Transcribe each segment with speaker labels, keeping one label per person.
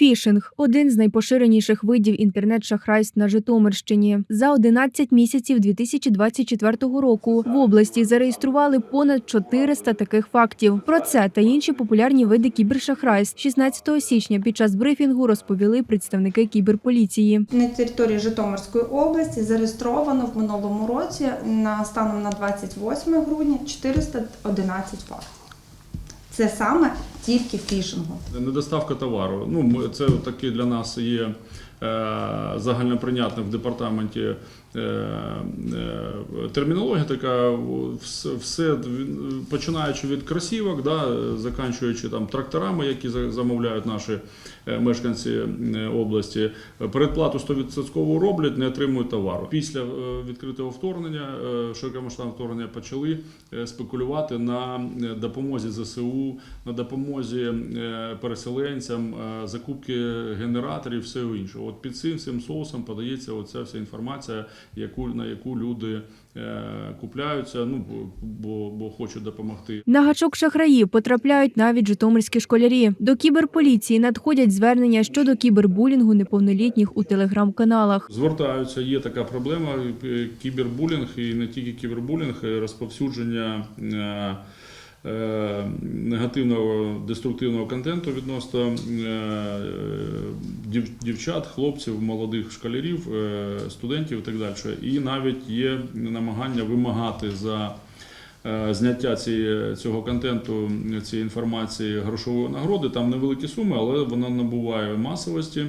Speaker 1: Фішинг один з найпоширеніших видів інтернет-шахрайств на Житомирщині. За 11 місяців 2024 року в області зареєстрували понад 400 таких фактів. Про це та інші популярні види кібершахрайств 16 січня під час брифінгу розповіли представники кіберполіції.
Speaker 2: На території Житомирської області зареєстровано в минулому році на станом на 28 грудня 411 фактів. Це саме тільки фішингу.
Speaker 3: Недоставка товару. Ну, це таки для нас є е, загальноприйнятним в департаменті е, е, термінологія така, все, починаючи від кросівок, да, заканчуючи там тракторами, які за- замовляють наші мешканці області. Передплату 100% роблять, не отримують товару. Після відкритого вторгнення, широкомасштабного вторгнення почали спекулювати на допомозі ЗСУ, на допомозі переселенцям, закупки генераторів, все інше. От під цим всім соусом подається оця вся інформація, яку на яку люди е, купляються, ну бо, бо, бо хочуть допомогти.
Speaker 1: На гачок шахраїв потрапляють навіть житомирські школярі. До кіберполіції надходять звернення щодо кібербулінгу неповнолітніх у телеграм-каналах.
Speaker 3: Звертаються, є така проблема е, кібербулінг і не тільки кібербулінг, і розповсюдження. Е, Негативного деструктивного контенту відносно е, дівчат, хлопців, молодих школярів, е, студентів і так далі. І навіть є намагання вимагати за зняття цього контенту, цієї інформації грошової нагороди. Там невеликі суми, але вона набуває масовості.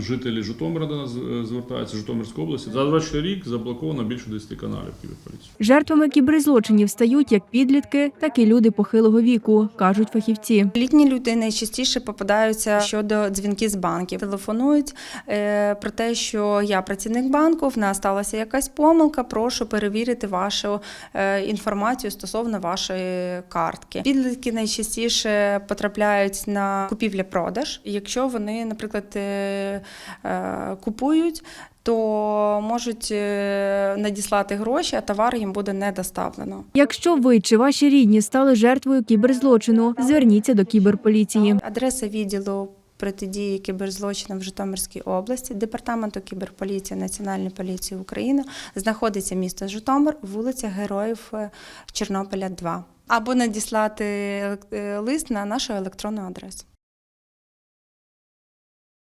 Speaker 3: Жителі Житомира до нас е, звертаються Житомирської області. За 24 рік заблоковано більше 10 каналів кіберполіції.
Speaker 1: Жертвами кіберзлочинів стають як підлітки, так і люди похилого віку, кажуть фахівці.
Speaker 2: Літні люди найчастіше попадаються щодо дзвінків з банків. Телефонують е, про те, що я працівник банку, в нас сталася якась помилка. Прошу перевірити вашу е, інформацію стосовно вашої картки. Підлітки найчастіше потрапляють на купівля-продаж. Якщо вони, наприклад, купують. То можуть е, надіслати гроші, а товар їм буде не доставлено.
Speaker 1: Якщо ви чи ваші рідні стали жертвою кіберзлочину, зверніться до кіберполіції.
Speaker 2: Адреса відділу протидії кіберзлочинам в Житомирській області, департаменту кіберполіції Національної поліції України знаходиться місто Житомир, вулиця Героїв е, Чорнобиля 2. Або надіслати е, лист на нашу електронну адресу.